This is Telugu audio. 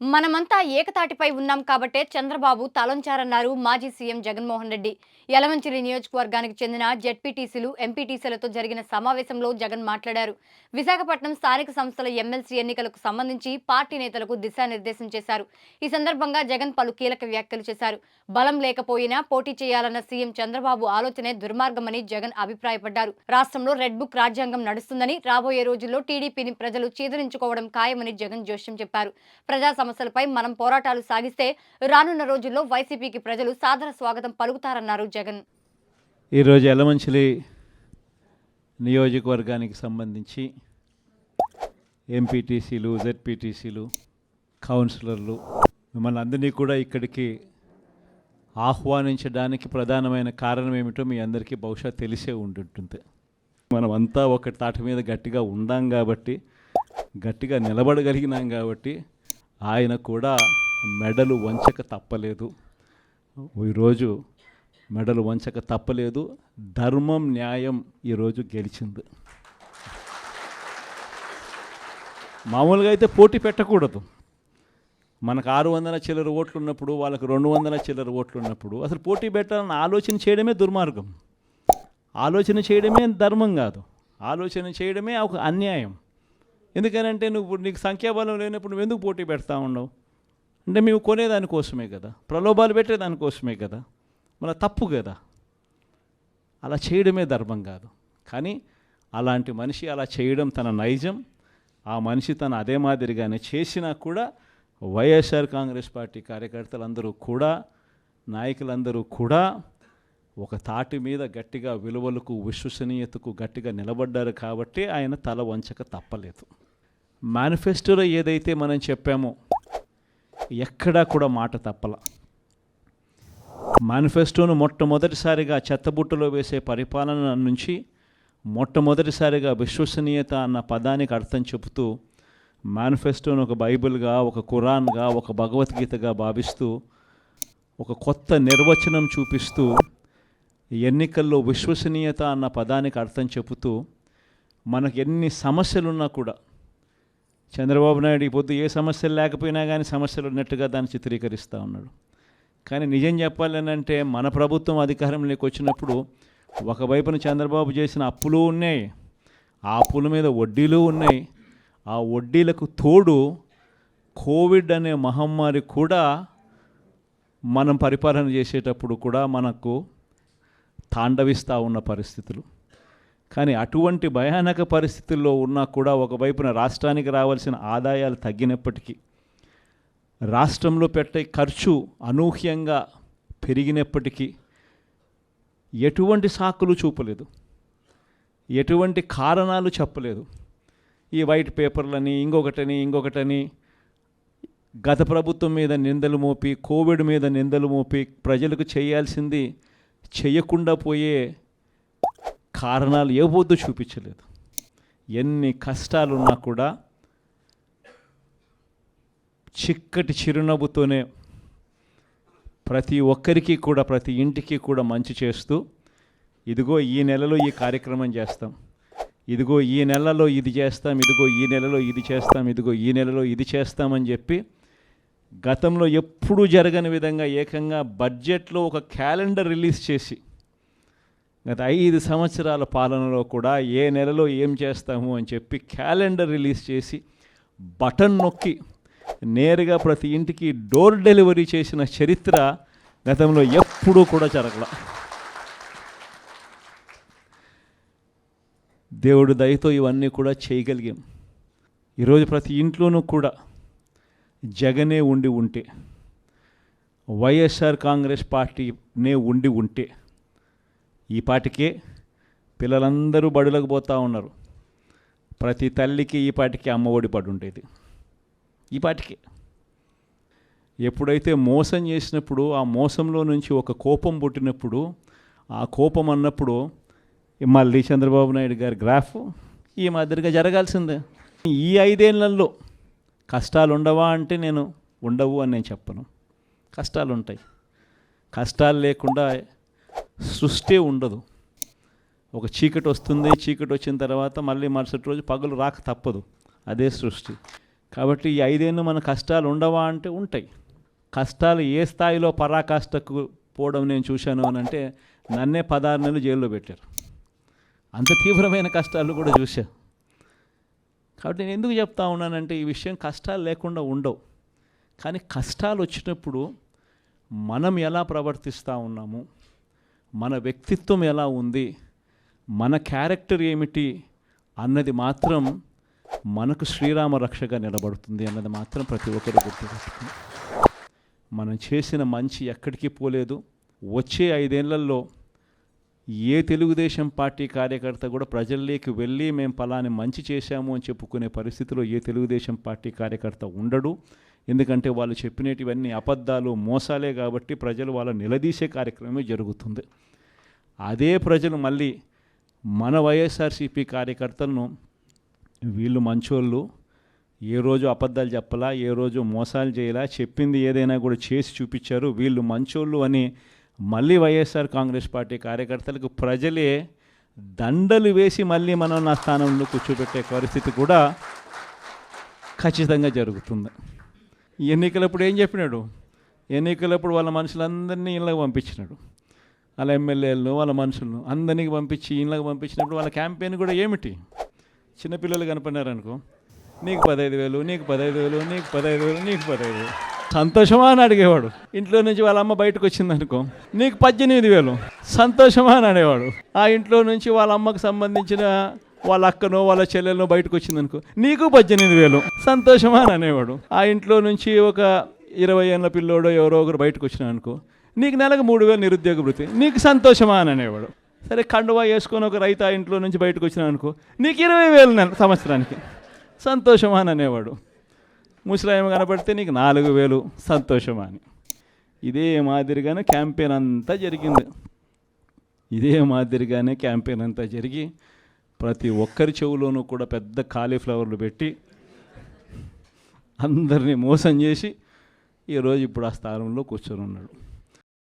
మనమంతా ఏకతాటిపై ఉన్నాం కాబట్టే చంద్రబాబు తలంచారన్నారు మాజీ సీఎం జగన్మోహన్ రెడ్డి. యలమంచిలి నియోజకవర్గానికి చెందిన జెడ్పీటీసీలు ఎంపీటీసీలతో జరిగిన సమావేశంలో జగన్ మాట్లాడారు. విశాఖపట్నం స్థానిక సంస్థల ఎమ్మెల్సీ ఎన్నికలకు సంబంధించి పార్టీ నేతలకు దిశానిర్దేశం చేశారు. ఈ సందర్భంగా జగన్ పలు కీలక వ్యాఖ్యలు చేశారు. బలం లేకపోయినా పోటీ చేయాలన్న సీఎం చంద్రబాబు ఆలోచనే దుర్మార్గమని జగన్ అభిప్రాయపడ్డారు. రాష్ట్రంలో రెడ్ బుక్ రాజ్యాంగం నడుస్తుందని రాబోయే రోజుల్లో టీడీపీని ప్రజలు చీదరించుకోవడం ఖాయమని జగన్ జోష్యం చెప్పారు. ప్రజా సమస్యలపై మనం పోరాటాలు సాగిస్తే రానున్న రోజుల్లో వైసీపీకి ప్రజలు సాదర స్వాగతం పలుకుతారన్నారు జగన్. ఈరోజు ఎలమంచిలి నియోజకవర్గానికి సంబంధించి ఎంపీటీసీలు జెడ్పీటీసీలు కౌన్సిలర్లు మిమ్మల్ని అందరినీ కూడా ఇక్కడికి ఆహ్వానించడానికి ప్రధానమైన కారణం ఏమిటో మీ అందరికీ బహుశా తెలిసే ఉంటుంటుంది. మనం అంతా ఒక తాటి మీద గట్టిగా ఉండాం కాబట్టి గట్టిగా నిలబడగలిగినాం కాబట్టి ఆయన కూడా మెడలు వంచక తప్పలేదు. ఈరోజు మెడలు వంచక తప్పలేదు. ధర్మం న్యాయం ఈరోజు గెలిచింది. మామూలుగా అయితే పోటీ పెట్టకూడదు. మనకు ఆరు వందల చిల్లర ఓట్లు ఉన్నప్పుడు వాళ్ళకి రెండు వందల చిల్లర ఓట్లు ఉన్నప్పుడు అసలు పోటీ పెట్టాలని ఆలోచన చేయడమే దుర్మార్గం. ఆలోచన చేయడమే ధర్మం కాదు. ఆలోచన చేయడమే ఒక అన్యాయం. ఎందుకనంటే నువ్వు నీకు సంఖ్యాబలం లేనప్పుడు నువ్వు ఎందుకు పోటీ పెడతా ఉండవు? అంటే మేము కొనేదానికోసమే కదా. ప్రలోభాలు పెట్టేదానికోసమే కదా. మన తప్పు కదా. అలా చేయడమే ధర్మం కాదు. కానీ అలాంటి మనిషి అలా చేయడం తన నైజం. ఆ మనిషి తను అదే మాదిరిగానే చేసినా కూడా వైఎస్ఆర్ కాంగ్రెస్ పార్టీ కార్యకర్తలందరూ కూడా నాయకులందరూ కూడా ఒక తాటి మీద గట్టిగా విలువలకు విశ్వసనీయతకు గట్టిగా నిలబడ్డారు కాబట్టి ఆయన తల వంచక తప్పలేదు. మేనిఫెస్టోలో ఏదైతే మనం చెప్పామో ఎక్కడా కూడా మాట తప్పల. మేనిఫెస్టోను మొట్టమొదటిసారిగా చెత్తబుట్టలో వేసే పరిపాలన నుంచి మొట్టమొదటిసారిగా విశ్వసనీయత అన్న పదానికి అర్థం చెబుతూ మేనిఫెస్టోను ఒక బైబిల్గా ఒక ఖురాన్గా ఒక భగవద్గీతగా భావిస్తూ ఒక కొత్త నిర్వచనం చూపిస్తూ ఎన్నికల్లో విశ్వసనీయత అన్న పదానికి అర్థం చెబుతూ మనకు ఎన్ని సమస్యలున్నా కూడా చంద్రబాబు నాయుడు ఈ పొద్దు ఏ సమస్యలు లేకపోయినా కానీ సమస్యలు ఉన్నట్టుగా దాన్ని చిత్రీకరిస్తూ ఉన్నాడు. కానీ నిజం చెప్పాలనంటే మన ప్రభుత్వం అధికారంలోకి వచ్చినప్పుడు ఒకవైపున చంద్రబాబు చేసిన అప్పులు ఉన్నాయి ఆ అప్పుల మీద వడ్డీలు ఉన్నాయి. ఆ వడ్డీలకు తోడు కోవిడ్ అనే మహమ్మారి కూడా మనం పరిపాలన చేసేటప్పుడు కూడా మనకు తాండవిస్తూ ఉన్న పరిస్థితులు. కానీ అటువంటి భయానక పరిస్థితుల్లో ఉన్నా కూడా ఒకవైపున రాష్ట్రానికి రావాల్సిన ఆదాయాలు తగ్గినప్పటికీ రాష్ట్రంలో పెట్టే ఖర్చు అనూహ్యంగా పెరిగినప్పటికీ ఎటువంటి సాకులు చూపలేదు. ఎటువంటి కారణాలు చెప్పలేదు. ఈ వైట్ పేపర్లని ఇంకొకటని ఇంకొకటని గత ప్రభుత్వం మీద నిందలు మోపి కోవిడ్ మీద నిందలు మోపి ప్రజలకు చేయాల్సింది చేయకుండా పోయే కారణాలు ఏ చూపించలేదు. ఎన్ని కష్టాలున్నా కూడా చిక్కటి చిరునవ్వుతోనే ప్రతి ఒక్కరికి కూడా ప్రతి ఇంటికి కూడా మంచి చేస్తూ ఇదిగో ఈ నెలలో ఈ కార్యక్రమం చేస్తాం ఇదిగో ఈ నెలలో ఇది చేస్తాం ఇదిగో ఈ నెలలో ఇది చేస్తాం ఇదిగో ఈ నెలలో ఇది చేస్తామని చెప్పి గతంలో ఎప్పుడూ జరగని విధంగా ఏకంగా బడ్జెట్లో ఒక క్యాలెండర్ రిలీజ్ చేసి గత ఐదు సంవత్సరాల పాలనలో కూడా ఏ నెలలో ఏం చేస్తాము అని చెప్పి క్యాలెండర్ రిలీజ్ చేసి బటన్ నొక్కి నేరుగా ప్రతి ఇంటికి డోర్ డెలివరీ చేసిన చరిత్ర గతంలో ఎప్పుడూ కూడా జరగల. దేవుడు దయతో ఇవన్నీ కూడా చేయగలిగాం. ఈరోజు ప్రతి ఇంట్లోనూ కూడా జగనే ఉండి ఉంటే వైఎస్ఆర్ కాంగ్రెస్ పార్టీనే ఉండి ఉంటే ఈ పాటికే పిల్లలందరూ బడులకు పోతూ ఉన్నారు. ప్రతి తల్లికి ఈ పాటికి అమ్మఒడి పడి ఉండేది. ఈ పాటికే. ఎప్పుడైతే మోసం చేసినప్పుడు ఆ మోసంలో నుంచి ఒక కోపం పుట్టినప్పుడు ఆ కోపం అన్నప్పుడు మళ్ళీ చంద్రబాబు నాయుడు గారి గ్రాఫ్ ఈ మాదిరిగా జరగాల్సిందే. ఈ ఐదేళ్ళలో కష్టాలు ఉండవా అంటే నేను ఉండవు అని నేను చెప్పను. కష్టాలు ఉంటాయి కష్టాలు లేకుండా సృష్టి ఉండదు. ఒక చీకటి వస్తుంది చీకటి వచ్చిన తర్వాత మళ్ళీ మరుసటి రోజు పగలు రాక తప్పదు. అదే సృష్టి. కాబట్టి ఈ ఐదేళ్ళు మన కష్టాలు ఉండవా అంటే ఉంటాయి. కష్టాలు ఏ స్థాయిలో పరాకాష్ఠకు పోవడం నేను చూశాను అని అంటే నన్నే పదహారు నెలలు జైల్లో పెట్టారు. అంత తీవ్రమైన కష్టాలు కూడా చూశా. కాబట్టి నేను ఎందుకు చెప్తా ఉన్నానంటే ఈ విషయం కష్టాలు లేకుండా ఉండవు. కానీ కష్టాలు వచ్చినప్పుడు మనం ఎలా ప్రవర్తిస్తూ ఉన్నాము? మన వ్యక్తిత్వం ఎలా ఉంది మన క్యారెక్టర్ ఏమిటి అన్నది మాత్రం మనకు శ్రీరామ రక్షగా నిలబడుతుంది అన్నది మాత్రం ప్రతి ఒక్కరు గుర్తుపెట్టుకుంది మనం చేసిన మంచి ఎక్కడికి పోలేదు. వచ్చే ఐదేళ్ళలో ఏ తెలుగుదేశం పార్టీ కార్యకర్త కూడా ప్రజల్లోకి వెళ్ళి మేము పలాని మంచి చేశాము అని చెప్పుకునే పరిస్థితిలో ఏ తెలుగుదేశం పార్టీ కార్యకర్త ఉండడు. ఎందుకంటే వాళ్ళు చెప్పినటివన్నీ అబద్ధాలు మోసాలే కాబట్టి ప్రజలు వాళ్ళ నిలదీసే కార్యక్రమమే జరుగుతుంది. అదే ప్రజలు మళ్ళీ మన వైఎస్ఆర్సీపీ కార్యకర్తలను వీళ్ళు మంచోళ్ళు ఏ రోజు అబద్ధాలు చెప్పలా ఏ రోజు మోసాలు చేయలా చెప్పింది ఏదైనా కూడా చేసి చూపించారు వీళ్ళు మంచోళ్ళు అని మళ్ళీ వైఎస్ఆర్ కాంగ్రెస్ పార్టీ కార్యకర్తలకు ప్రజలే దండలు వేసి మళ్ళీ మనం నా స్థానంలో కూర్చోబెట్టే పరిస్థితి కూడా ఖచ్చితంగా జరుగుతుంది. ఎన్నికలప్పుడు ఏం చెప్పినాడు? ఎన్నికలప్పుడు వాళ్ళ మనుషులందరినీ ఇళ్ళకి పంపించినాడు. వాళ్ళ ఎమ్మెల్యేలను వాళ్ళ మనుషులను అందరినీ పంపించి ఇళ్ళకి పంపించినప్పుడు వాళ్ళ క్యాంపెయిన్ కూడా ఏమిటి? చిన్నపిల్లలు కనపడినారనుకో నీకు పదహైదు వేలు నీకు పదహైదు వేలు నీకు పదహైదు వేలు నీకు పదహైదు వేలు. సంతోషమా అని అడిగేవాడు. ఇంట్లో నుంచి వాళ్ళ అమ్మ బయటకు వచ్చిందనుకో నీకు పద్దెనిమిది వేలు. సంతోషమా అని అనేవాడు. ఆ ఇంట్లో నుంచి వాళ్ళ అమ్మకు సంబంధించిన వాళ్ళ అక్కనో వాళ్ళ చెల్లెలనో బయటకు వచ్చిందనుకో నీకు పద్దెనిమిది వేలు. సంతోషమా అని అనేవాడు. ఆ ఇంట్లో నుంచి ఒక ఇరవై ఏళ్ళ పిల్లోడో ఎవరో ఒకరు బయటకు వచ్చినా అనుకో నీకు నెలకు మూడు వేలు నిరుద్యోగ వృత్తి నీకు సంతోషమా అని అనేవాడు. సరే కండువా వేసుకొని ఒక రైతు ఆ ఇంట్లో నుంచి బయటకు వచ్చినా అనుకో నీకు ఇరవై వేలు నెల సంవత్సరానికి. సంతోషమా అని అనేవాడు. ముసలాయం కనపడితే నీకు నాలుగు వేలు సంతోషమా అని. ఇదే మాదిరిగానే క్యాంపెయిన్ అంతా జరిగింది. ఇదే మాదిరిగానే క్యాంపెయిన్ అంతా జరిగి ప్రతి ఒక్కరి చెవులోనూ కూడా పెద్ద కాలీఫ్లవర్లు పెట్టి అందరినీ మోసం చేసి ఈరోజు ఇప్పుడు ఆ స్థానంలో కూర్చొని ఉన్నాడు.